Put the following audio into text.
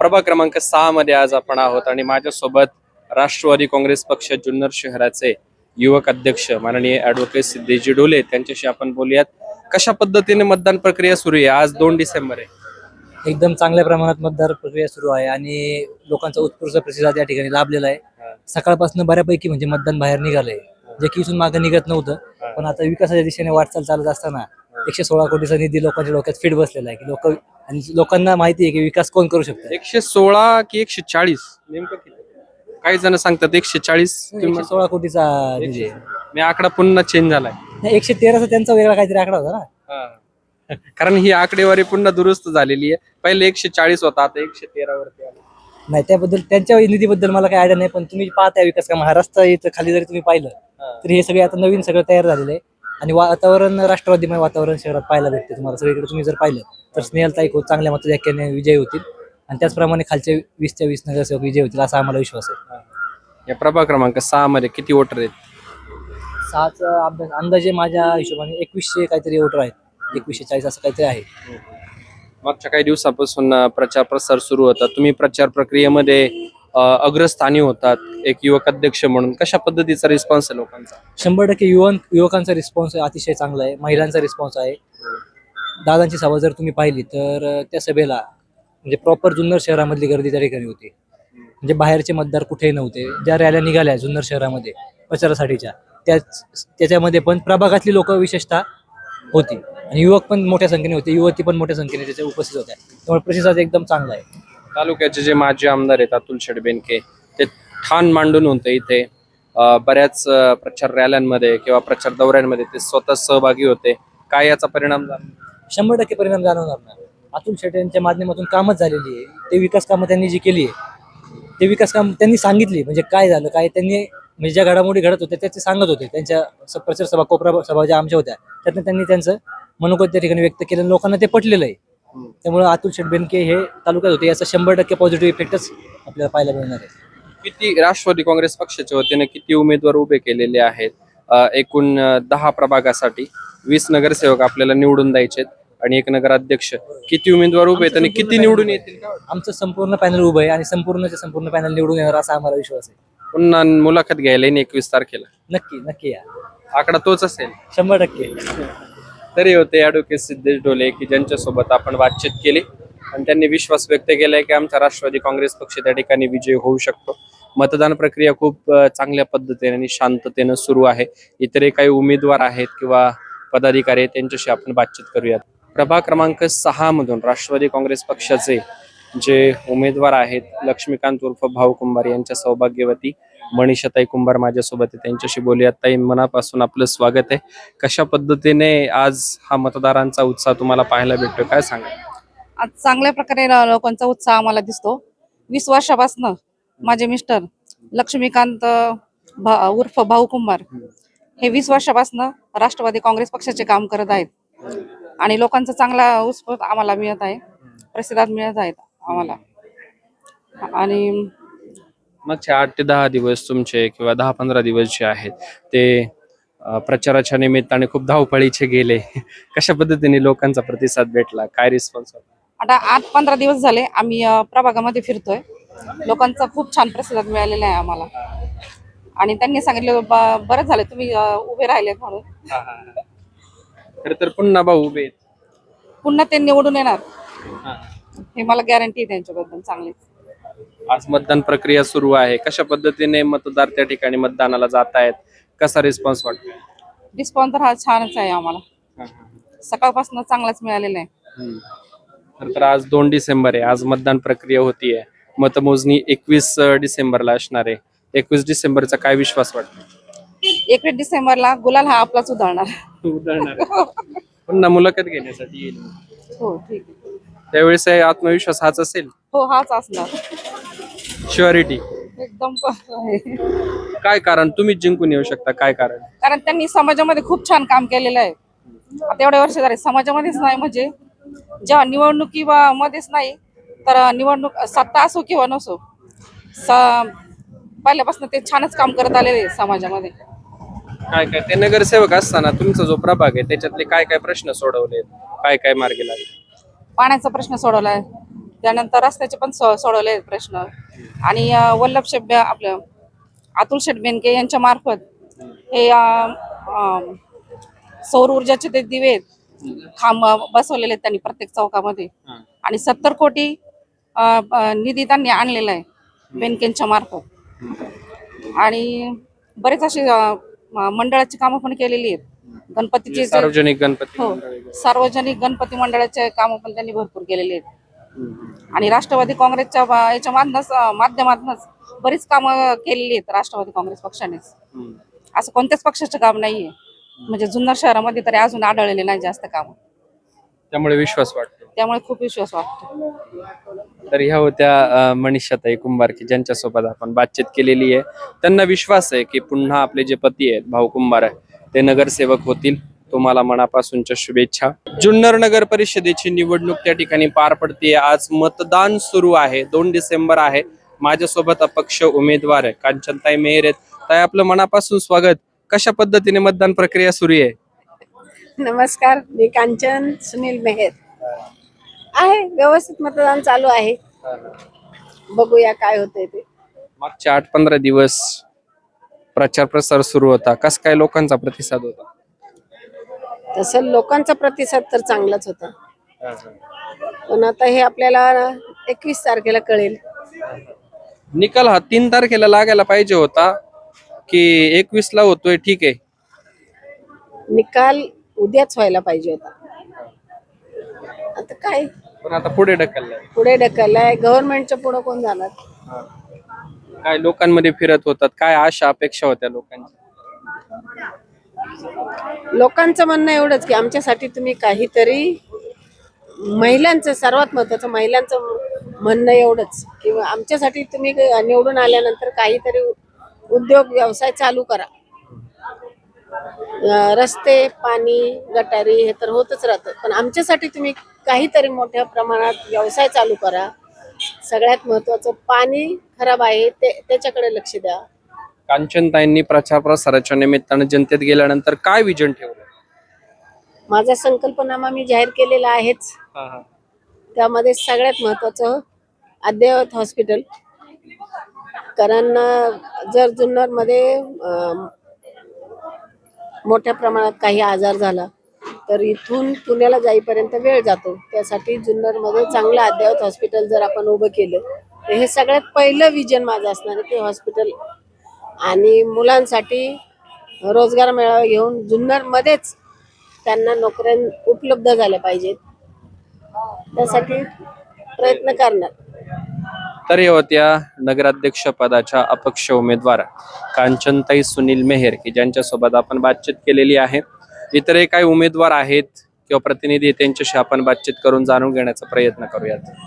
प्रभाग क्रमांक सहा मध्ये आज आपण आहोत आणि माझ्यासोबत राष्ट्रवादी काँग्रेस पक्ष जुन्नर शहराचे युवक अध्यक्ष माननीय ऍडव्होकेट सिद्धेजी डोले. त्यांच्याशी आपण बोलूयात. कशा पद्धतीने मतदान प्रक्रिया सुरू आहे? आज दोन डिसेंबर आहे. एकदम चांगल्या प्रमाणात मतदार प्रक्रिया सुरू आहे आणि लोकांचा उत्स्फूर्त प्रतिसाद या ठिकाणी लाभलेला आहे. सकाळपासून बऱ्यापैकी म्हणजे मतदान बाहेर निघालंय. जे की इथून मागे निघत नव्हतं. पण आता विकासाच्या दिशेने वाटचाल चालत असताना एकशे सोळा कोटीचा निधी लोकांच्या डोक्यात फिट बसलेला आहे की लोक आणि लोकांना माहिती आहे की विकास कोण करू शकतं? एकशे सोळा की एकशे चाळीस? नेमकं किती? काही जण सांगतात एकशे चाळीस एकशे सोळा कोटीचा निधी आहे. मी आकडा पुन्हा चेंज झालाय. नाही, एकशे तेराचा त्यांचा वेगळा काहीतरी आकडा होता ना. कारण ही आकडेवारी पुन्हा दुरुस्त झालेली आहे. पहिले एकशे चाळीस होता आता एकशे तेरा वरती आला. नाही त्याबद्दल त्यांच्या निधीबद्दल मला काही आयडिया नाही पण तुम्ही पाहताय विकास काम हा रस्ता इथं खाली जरी तुम्ही पाहिलं तर हे सगळे आता नवीन सगळं तयार झालेलं आहे. आणि वातावरण राष्ट्रवादीमय वातावरण शहरात पाहायला भेटते तुम्हाला. सगळीकडे तुम्ही जर पाहिलं तर स्नेहलताई खूप चांगल्या मताधिक्याने विजयी होतील. आणि त्याचप्रमाणे खालचे वीस ते वीस नगरसेवक विजयी होतील असा आम्हाला विश्वास आहे. या प्रभाग क्रमांक सहा मध्ये किती वोटर आहेत? सहाचा अभ्यास अंदाजे माझ्या हिशोबाने एकवीसशे काहीतरी वोटर आहेत. एकवीसशे चाळीस असं काहीतरी आहे. मागच्या काही दिवसापासून अं, प्रचार प्रसार सुरू होता. तुम्ही प्रचार प्रक्रियेमध्ये अग्रस्थानी होतात एक युवक अध्यक्ष म्हणून. कशा पद्धतीचा रिस्पॉन्स आहे लोकांचा? शंभर टक्के युवक युवकांचा रिस्पॉन्स अतिशय चांगला आहे महिलांचा रिस्पॉन्स आहे. दादांची सभा जर तुम्ही पाहिली तर त्या सभेला म्हणजे प्रॉपर जुन्नर शहरामधली गर्दी त्या ठिकाणी होती. म्हणजे बाहेरचे मतदार कुठेही नव्हते. ज्या रॅल्या निघाल्या जुन्नर शहरामध्ये प्रचारासाठीच्या त्याच त्याच्यामध्ये पण प्रभागातली लोक विशेषतः होती. आणि युवक पण मोठ्या संख्येने होते युवती पण मोठ्या संख्येने त्याच्या उपस्थित होत्या. त्यामुळे प्रतिसाद एकदम चांगला आहे. तालुक्याचे जे माजी आमदार आहेत अतुल शेडबेनके ते ठाण मांडून होते इथे. बऱ्याच प्रचार रॅल्यांमध्ये किंवा प्रचार दौऱ्यांमध्ये ते स्वतः सहभागी होते. काय याचा परिणाम झाला शंभर टक्के परिणाम जाणवणार नाही. अतुल शेट्टी यांच्या माध्यमातून कामच झालेली आहे. ते विकास कामं त्यांनी जी केली आहे ते विकास काम त्यांनी सांगितली. म्हणजे काय झालं काय त्यांनी म्हणजे ज्या घडामोडी घडत होत्या त्याचे सांगत होते. त्यांच्या स- प्रचार सभा कोपरा सभा ज्या आमच्या होत्या त्यातनं त्यांनी त्यांचं मनोगत त्या ठिकाणी व्यक्त केलं. लोकांना ते पटलेलं आहे. त्यामुळे अतुल शेट बेनके हे तालुक्यात होते. याचा शंभर टक्के पॉझिटिव्ह इफेक्टच आपल्याला पाहायला मिळणार आहे. किती राष्ट्रवादी काँग्रेस पक्षाच्या वतीने किती उमेदवार उभे केलेले आहेत? अं, एकूण अं, दहा प्रभागासाठी वीस नगरसेवक आपल्याला निवडून द्यायचे आणि एक नगराध्यक्ष किती उमेदवार उभे आहेत आणि किती निवडून येतील? आमचं संपूर्ण पॅनल उभं आहे आणि संपूर्णचे संपूर्ण पॅनल निवडून येणार असा आम्हाला विश्वास आहे. पुन्हा मुलाखत घ्यायला येईन एकवीस तारखेला. नक्की नक्की या. आकडा तोच असेल. शंभर टक्के. तरी होते ॲडव्होकेट सिद्धेश डोले की ज्यांच्यासोबत आपण बातचीत केली. आणि त्यांनी विश्वास व्यक्त केलाय की आमचा राष्ट्रवादी काँग्रेस पक्ष त्या ठिकाणी विजय होऊ शकतो. मतदान प्रक्रिया खूप चांगल्या पद्धतीने आणि शांततेनं सुरू आहे. इतरही काही उमेदवार आहेत किंवा पदाधिकारी आहेत त्यांच्याशी आपण बातचीत करूयात. प्रभाग क्रमांक सहा मधून राष्ट्रवादी काँग्रेस पक्षाचे जे उमेदवार आहेत लक्ष्मीकांत उर्फ भाऊ कुंभार यांच्या सौभाग्यवती मनीषाताई कुंभार माझ्यासोबत आहे. त्यांच्याशी बोलूया ताई मनापासून आपलं स्वागत आहे. कशा पद्धतीने आज हा मतदारांचा उत्साह तुम्हाला पाहायला भेटतो काय सांगा आज चांगल्या प्रकारे लोकांचा उत्साह आम्हाला दिसतो. वीस वर्षापासनं माझे मिस्टर लक्ष्मीकांत भा- उर्फ भाऊ कुंभार हे वीस वर्षापासनं राष्ट्रवादी काँग्रेस पक्षाचे काम करत आहेत. आणि लोकांचा चांगला उत्स्फूर्त आम्हाला मिळत आहे. प्रतिसाद मिळत आहेत आम्हाला. आणि मागचे आठ ते दहा दिवस तुमचे किंवा दहा पंधरा दिवस जे आहेत ते प्रचाराच्या निमित्ताने खूप धावपळीचे गेले. कशा पद्धतीने लोकांचा प्रतिसाद भेटला? काय रिस्पॉन्स आता आठ पंधरा दिवस झाले आम्ही प्रभागामध्ये फिरतोय. लोकांचा खूप छान प्रतिसाद मिळालेला आहे आम्हाला. आणि त्यांनी सांगितलं "ब- बरं झालं तुम्ही उभे राहिलेत म्हणून. खर तर पुन्हा भाऊ उभे. पुन्हा ते निवडून येणार. हा. हे. मला गॅरंटी आहे त्यांच्याबद्दल चांगली आज मतदान प्रक्रिया सुरू आहे. कशा पद्धतीने मतदार त्या ठिकाणी मतदानाला जात आहेत? कसा रिस्पॉन्स वाटतो रिस्पॉन्स तर हा छानच आहे आम्हाला. सकाळपासून चांगलाच मिळालेला आहे. तर आज दोन डिसेंबर आहे. आज मतदान प्रक्रिया होतीये. मतमोजणी एकवीस डिसेंबरला असणार आहे. एकवीस डिसेंबरचा काय विश्वास वाटतो एकवीस डिसेंबरला गुलाल हा आपलाच उधळणार. पुन्हा मुलाखत घेण्यासाठी येईल. हो ठीक आहे. त्यावेळेस हे आत्मविश्वास हाच असेल? हो हाच असणार. शुअरिटी एकदम आहे. काय कारण? तुम्हीच जिंकून येऊ शकता. काय कारण? कारण त्यांनी समाजामध्ये खूप छान काम केलेलं आहे. आता एवढ्या वर्ष झाले समाजामध्येच नाही म्हणजे जेव्हा निवडणुकी वा- मध्येच नाही तर निवडणूक सत्ता असो किंवा नसो स- पहिल्यापासून ते छानच काम करत आलेले आहे समाजामध्ये. काय काय? ते नगरसेवक असताना तुमचा जो प्रभाग आहे त्याच्यातले काय काय प्रश्न सोडवले? काय काय मार्गी लागले? पाण्याचा प्रश्न सोडवलाय. त्यानंतर रस्त्याचे पण सो- सोडवले आहेत प्रश्न आणि वल्लभ शेट आपलं अतुल शेट बेनके यांच्या मार्फत हे सौर ऊर्जाचे ते दिवे खांब बसवलेले आहेत त्यांनी प्रत्येक चौकामध्ये. आणि सत्तर कोटी निधी त्यांनी आणलेला आहे बेनकेंच्या मार्फत आणि बरेच असे मंडळाची कामं पण केलेली आहेत गणपतीचे जे- सार्वजनिक गणपती हो. सार्वजनिक गणपती मंडळाचे कामं पण त्यांनी भरपूर केलेली आहेत. आणि राष्ट्रवादी काँग्रेसच्या याच्या माध्यमातूनच माध्यमातूनच बरीच कामं केलेली आहेत राष्ट्रवादी काँग्रेस पक्षानेच. असं कोणत्याच पक्षाचं काम नाहीये. म्हणजे जुन्नर शहरामध्ये तरी अजून आढळलेले नाही जास्त काम. त्यामुळे विश्वास वाटतो त्यामुळे खूप विश्वास वाटतो तर ह्या होत्या मनीषाताई कुंभार की ज्यांच्यासोबत आपण बातचीत केलेली आहे. त्यांना विश्वास आहे की पुन्हा आपले जे पती आहेत भाऊ कुंभार आहे ते नगरसेवक होतील. तुम्हाला मनापासूनच्या शुभेच्छा. जुन्नर नगर परिषदेची निवडणूक त्या ठिकाणी पार पडते आज मतदान सुरू आहे. दोन डिसेंबर आहे. माझ्यासोबत अपक्ष उमेदवार आहे. कांचनताई मेहर आहेत. ताई आपलं मनापासून स्वागत. कशा पद्धतीने मतदान प्रक्रिया सुरू आहे? नमस्कार मी कांचन सुनील मेहेर. आहे व्यवस्थित मतदान चालू आहे. बघूया काय होतंय ते. मागचे आठ पंधरा दिवस प्रचार प्रसार सुरू होता. कस काय लोकांचा प्रतिसाद होता? तसं लोकांचा प्रतिसाद तर चांगलाच होता. पण आता हे आपल्याला एकवीस तारखेला कळेल. निकाल हा तीन तारखेला लागायला पाहिजे होता की एकवीस ला होतोय ठीक आहे. निकाल उद्याच व्हायला पाहिजे होता. आता काय? पण आता पुढे ढकललाय. पुढे ढकललाय. गव्हर्नमेंटच्या पुढे कोण जाणार? काय लोकांमध्ये फिरत होतात काय आशा अपेक्षा होत्या लोकांच्या लोकांचं म्हणणं एवढंच की आमच्यासाठी तुम्ही काहीतरी महिलांचं सर्वात महत्वाचं महिलांचं म्हणणं एवढंच की आमच्यासाठी तुम्ही निवडून आल्यानंतर काहीतरी उद्योग व्यवसाय चालू करा. रस्ते पाणी गटारी हे तर होतच राहतं. पण आमच्यासाठी तुम्ही काहीतरी मोठ्या प्रमाणात व्यवसाय चालू करा. सगळ्यात महत्वाचं पाणी खराब आहे ते त्याच्याकडे लक्ष द्या. कांचनताईंनी प्रचार प्रसाराच्या निमित्तानं जनतेत गेल्यानंतर काय विजन ठेवलं? माझा संकल्पनामा मी जाहीर केलेला आहेच. त्यामध्ये सगळ्यात महत्वाचं अद्ययावत हॉस्पिटल. कारण अं, जर जुन्नरमध्ये अं, मोठ्या प्रमाणात काही आजार झाला तर इथून पुण्याला जाईपर्यंत वेळ जातो. त्यासाठी जुन्नरमध्ये चांगलं अद्ययावत हॉस्पिटल जर आपण उभं केलं तर हे सगळ्यात पहिलं विजन माझं असणार आहे ते हॉस्पिटल आणि मुलांसाठी रोजगार मेळावा घेऊन जुन्नरमध्येच त्यांना नोकऱ्या उपलब्ध झाल्या पाहिजेत. त्यासाठी प्रयत्न करणार. तर या होत्या नगराध्यक्ष पदाच्या अपक्ष उमेदवार कांचनताई सुनील मेहेर की ज्यांच्यासोबत आपण बातचीत केलेली आहे. इतरही काही उमेदवार आहेत किंवा प्रतिनिधी त्यांच्याशी आपण बातचीत करून जाणून घेण्याचा प्रयत्न करूयात.